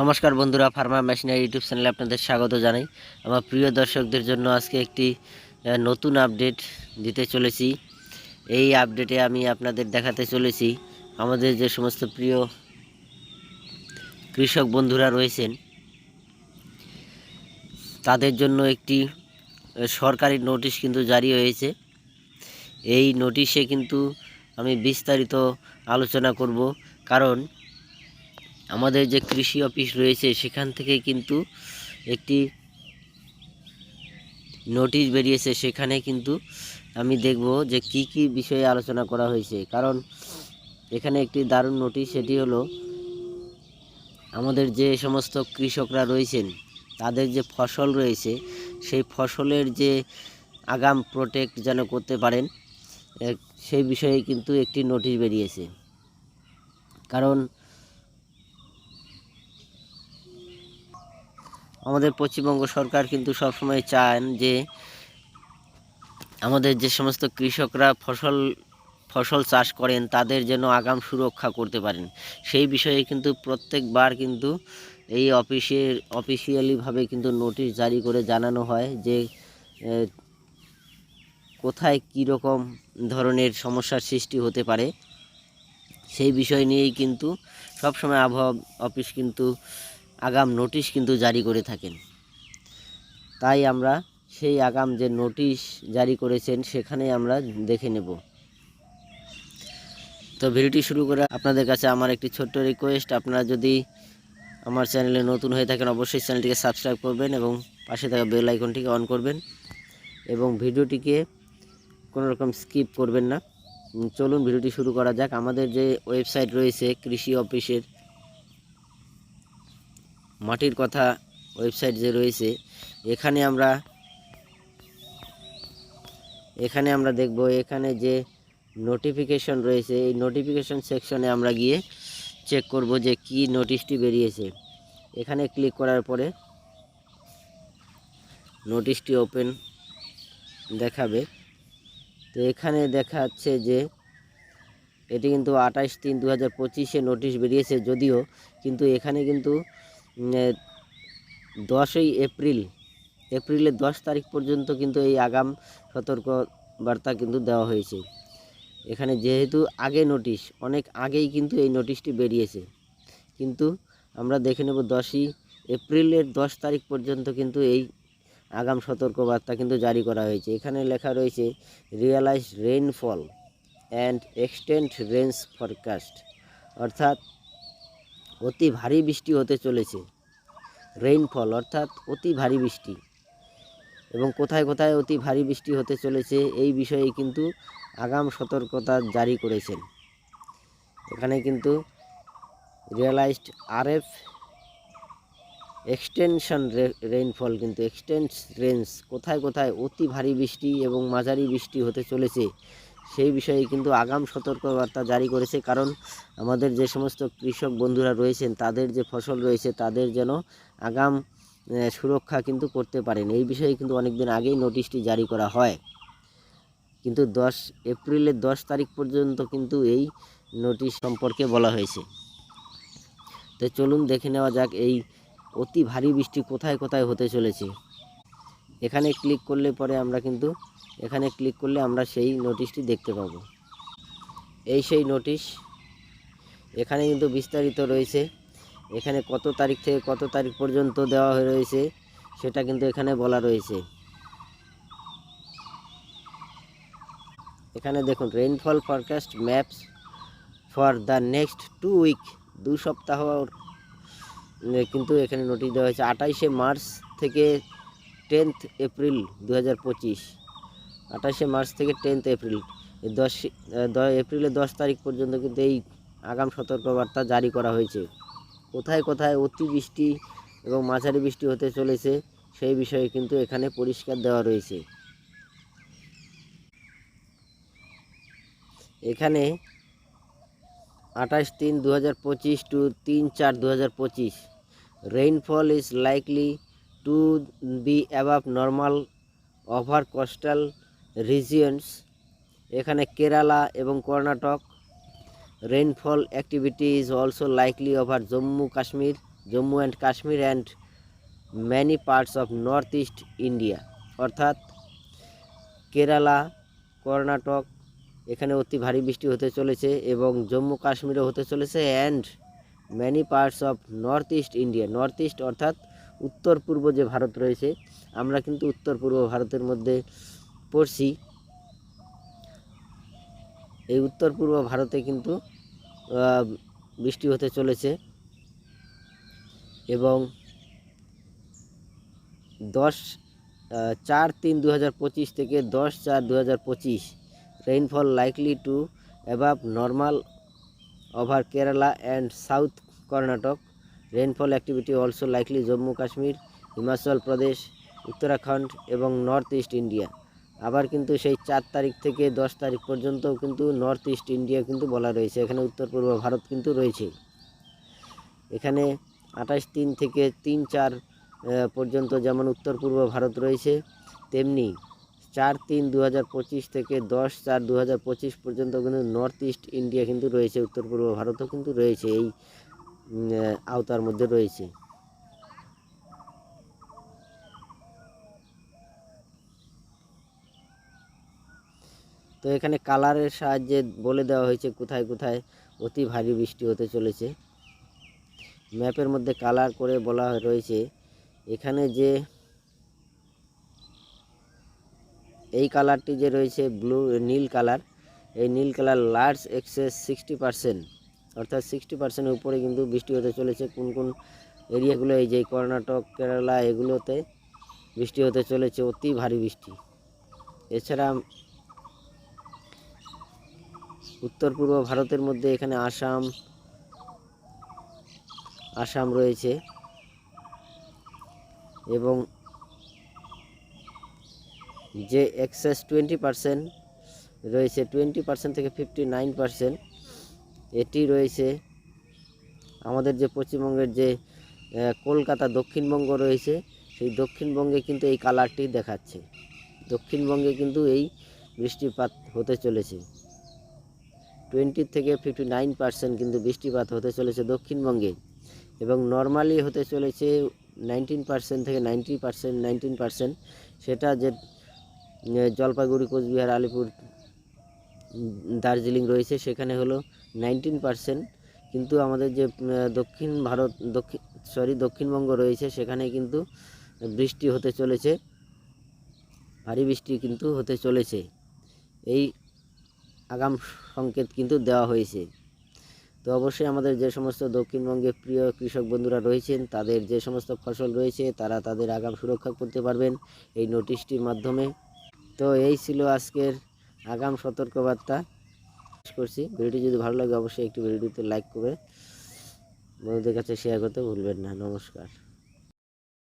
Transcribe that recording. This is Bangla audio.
নমস্কার বন্ধুরা ফার্মা মেশিনারি ইউটিউব চ্যানেলে আপনাদের স্বাগত জানাই। আমার প্রিয় দর্শকদের জন্য আজকে একটি নতুন আপডেট দিতে চলেছি। এই আপডেটে আমি আপনাদের দেখাতে চলেছি, আমাদের যে সমস্ত প্রিয় কৃষক বন্ধুরা রয়েছেন, তাদের জন্য একটি সরকারি নোটিশ কিন্তু জারি হয়েছে। এই নোটিশে কিন্তু আমি বিস্তারিত আলোচনা করব, কারণ আমাদের যে কৃষি অফিস রয়েছে, সেখান থেকে কিন্তু একটি নোটিশ বেরিয়েছে। সেখানে কিন্তু আমি দেখব যে কি কি বিষয়ে আলোচনা করা হয়েছে। কারণ এখানে একটি দারুণ নোটিশ, সেটি হলো আমাদের যে সমস্ত কৃষকরা রয়েছেন, তাদের যে ফসল রয়েছে, সেই ফসলের যে আগাম প্রোটেক্ট যেন করতে পারেন সেই বিষয়ে কিন্তু একটি নোটিশ বেরিয়েছে। কারণ আমাদের পশ্চিমবঙ্গ সরকার কিন্তু সবসময় চান যে আমাদের যে সমস্ত কৃষকরা ফসল ফসল চাষ করেন, তাদের যেন আগাম সুরক্ষা করতে পারেন। সেই বিষয়ে কিন্তু প্রত্যেকবার কিন্তু এই অফিসের অফিসিয়ালিভাবে কিন্তু নোটিশ জারি করে জানানো হয় যে কোথায় কী রকম ধরনের সমস্যার সৃষ্টি হতে পারে। সেই বিষয় নিয়েই কিন্তু সবসময় আবহাওয়া অফিস কিন্তু আগাম নোটিশ কিন্তু জারি করে থাকেন। তাই আমরা সেই আগাম যে নোটিশ জারি করেছেন সেখানে আমরা দেখে নেব। তো ভিডিওটি শুরু করে আপনাদের কাছে আমার একটি ছোট্ট রিকোয়েস্ট আপনারা যদি আমার চ্যানেলে নতুন হয়ে থাকেন, অবশ্যই চ্যানেলটিকে সাবস্ক্রাইব করবেন এবং পাশে থাকা বেল আইকনটিকে অন করবেন এবং ভিডিওটিকে কোনো রকম স্কিপ করবেন না। চলুন ভিডিওটি শুরু করা যাক। আমাদের যে ওয়েবসাইট রয়েছে, কৃষি অফিসের মাটির কথা ওয়েবসাইট যে রয়েছে, এখানে আমরা এখানে আমরা দেখব, এখানে যে নোটিফিকেশন রয়েছে, এই নোটিফিকেশন সেকশনে আমরা গিয়ে চেক করব যে কি নোটিশটি বেরিয়েছে। এখানে ক্লিক করার পরে নোটিশটি ওপেন দেখাবে। তো এখানে দেখাচ্ছে যে এটি কিন্তু আঠাশ তিন দু হাজার নোটিশ বেরিয়েছে যদিও, কিন্তু এখানে কিন্তু দশই এপ্রিল এপ্রিলের দশ তারিখ পর্যন্ত কিন্তু এই আগাম সতর্ক বার্তা কিন্তু দেওয়া হয়েছে। এখানে যেহেতু আগে নোটিশ, অনেক আগেই কিন্তু এই নোটিশটি বেরিয়েছে। কিন্তু আমরা দেখে নেব দশই এপ্রিলের দশ তারিখ পর্যন্ত কিন্তু এই আগাম সতর্কবার্তা কিন্তু জারি করা হয়েছে। এখানে লেখা রয়েছে realise rainfall and extend range forecast অর্থাৎ অতি ভারী বৃষ্টি হতে চলেছে। রেইনফল অর্থাৎ অতি ভারী বৃষ্টি। এবং কোথায় কোথায় অতি ভারী বৃষ্টি হতে চলেছে এই বিষয়ে কিন্তু আগাম সতর্কতা জারি করেছেন। এখানে কিন্তু রিয়েলাইজড আরএফ এক্সটেনশন রেইনফল কিন্তু এক্সটেন্স রেঞ্জ কোথায় কোথায় অতি ভারী বৃষ্টি এবং মাঝারি বৃষ্টি হতে চলেছে সেই বিষয়ে কিন্তু আগাম সতর্কবার্তা জারি করেছে। কারণ আমাদের যে সমস্ত কৃষক বন্ধুরা রয়েছেন, তাদের যে ফসল রয়েছে, তাদের যেন আগাম সুরক্ষা কিন্তু করতে পারেন। এই বিষয়ে কিন্তু অনেক দিন আগেই নোটিশটি জারি করা হয়। কিন্তু দশ, এপ্রিলের দশ তারিখ পর্যন্ত কিন্তু এই নোটিশ সম্পর্কে বলা হয়েছে। তো চলুন দেখে নেওয়া যাক এই অতি ভারী বৃষ্টি কোথায় কোথায় হতে চলেছে। এখানে ক্লিক করলে পরে আমরা কিন্তু এখানে ক্লিক করলে আমরা সেই নোটিশটি দেখতে পাবো। এই সেই নোটিশ এখানে কিন্তু বিস্তারিত রয়েছে। এখানে কত তারিখ থেকে কত তারিখ পর্যন্ত দেওয়া হয়ে রয়েছে, সেটা কিন্তু এখানে বলা রয়েছে। এখানে দেখুন rainfall forecast maps for the next two week দু সপ্তাহ কিন্তু এখানে নোটিশ দেওয়া হয়েছে। আঠাইশে মার্চ থেকে টেন্থ এপ্রিল দু হাজার পঁচিশ। আঠাশে মার্চ থেকে টেন্থ এপ্রিল। দশ এপ্রিলের দশ তারিখ পর্যন্ত কিন্তু এই আগাম সতর্কবার্তা জারি করা হয়েছে। কোথায় কোথায় অতি বৃষ্টি এবং মাঝারি বৃষ্টি হতে চলেছে সেই বিষয়ে কিন্তু এখানে পরিষ্কার দেওয়া রয়েছে। এখানে আঠাশ তিন দু হাজার পঁচিশ টু তিন চার দু হাজার পঁচিশ। Rainfall is likely to be above normal over coastal regions এখানে কেরালা এবং Karnataka. Rainfall activity is also likely over Jammu Kashmir Jammu and Kashmir and many parts of north east India অর্থাৎ কেরালা, কর্ণাটক, এখানে অতি ভারী বৃষ্টি হতে চলেছে এবং জম্মু কাশ্মীরে হতে চলেছে and many parts of north east India north east অর্থাৎ উত্তর পূর্ব যে ভারত রয়েছে, আমরা কিন্তু উত্তর পূর্ব ভারতের মধ্যে পড়ছি। এই উত্তর পূর্ব ভারতে কিন্তু বৃষ্টি হতে চলেছে এবং দশ চার তিন দু থেকে দশ চার দু হাজার rainfall likely to above normal over Kerala and south Karnataka rainfall activity also likely Jammu Kashmir Himachal Pradesh Uttarakhand এবং নর্থ ইস্ট ইন্ডিয়া আবার কিন্তু সেই চার তারিখ থেকে দশ তারিখ পর্যন্ত কিন্তু নর্থ ইস্ট ইন্ডিয়া কিন্তু বলা রয়েছে। এখানে উত্তর পূর্ব ভারত কিন্তু রয়েছে। এখানে আঠাশ তিন থেকে তিন চার পর্যন্ত যেমন উত্তর পূর্ব ভারত রয়েছে, তেমনি চার তিন দু থেকে দশ চার দু পর্যন্ত কিন্তু নর্থ ইস্ট ইন্ডিয়া কিন্তু রয়েছে, উত্তর পূর্ব ভারতও কিন্তু রয়েছে, এই আওতার মধ্যে রয়েছে। তো এখানে কালারের সাহায্যে বলে দেওয়া হয়েছে কোথায় কোথায়। অতি ভারী বৃষ্টি হতে চলেছে। ম্যাপের মধ্যে কালার করে বলা রয়েছে, এখানে যে এই কালারটি যে রয়েছে, ব্লু নীল কালার। এই নীল colour large excess sixty percent অর্থাৎ সিক্সটি পার্সেন্টের উপরে কিন্তু বৃষ্টি হতে চলেছে। কোন কোন এরিয়াগুলো, এই যে কর্ণাটক, কেরালা, এগুলোতে বৃষ্টি হতে চলেছে, অতি ভারী বৃষ্টি। এছাড়া উত্তর পূর্ব ভারতের মধ্যে এখানে আসাম আসাম রয়েছে এবং যে এক্সেস টোয়েন্টি পার্সেন্ট রয়েছে টোয়েন্টি পার্সেন্ট থেকে ফিফটি নাইন পার্সেন্ট এটি রয়েছে আমাদের যে পশ্চিমবঙ্গের যে কলকাতা দক্ষিণবঙ্গ রয়েছে, সেই দক্ষিণবঙ্গে কিন্তু এই কালারটি দেখাচ্ছে। দক্ষিণবঙ্গে কিন্তু এই বৃষ্টিপাত হতে চলেছে। টোয়েন্টি থেকে ফিফটি নাইন পার্সেন্ট কিন্তু বৃষ্টিপাত হতে চলেছে দক্ষিণবঙ্গে এবং নর্মালি হতে চলেছে নাইনটিন পার্সেন্ট থেকে নাইনটি পার্সেন্ট, নাইনটিন পার্সেন্ট। সেটা যে জলপাইগুড়ি, কোচবিহার, আলিপুর দার্জিলিং রয়েছে, সেখানে হলো নাইনটিন পার্সেন্ট। কিন্তু আমাদের যে দক্ষিণ ভারত, দক্ষিণ, সরি, দক্ষিণবঙ্গ রয়েছে, সেখানে কিন্তু বৃষ্টি হতে চলেছে, ভারী বৃষ্টি কিন্তু হতে চলেছে। এই আগাম সংকেত কিন্তু দেওয়া হয়েছে। তো অবশ্যই আমাদের যে সমস্ত দক্ষিণবঙ্গে প্রিয় কৃষক বন্ধুরা রয়েছেন, তাদের যে সমস্ত ফসল রয়েছে, তারা তাদের আগাম সুরক্ষা করতে পারবেন এই নোটিশটির মাধ্যমে। তো এই ছিল আজকের আগাম সতর্কবার্তা। করছি ভিডিওটি যদি ভালো লাগে, অবশ্যই একটি ভিডিওতে লাইক করে বন্ধুদের কাছে শেয়ার করতে ভুলবেন না। নমস্কার।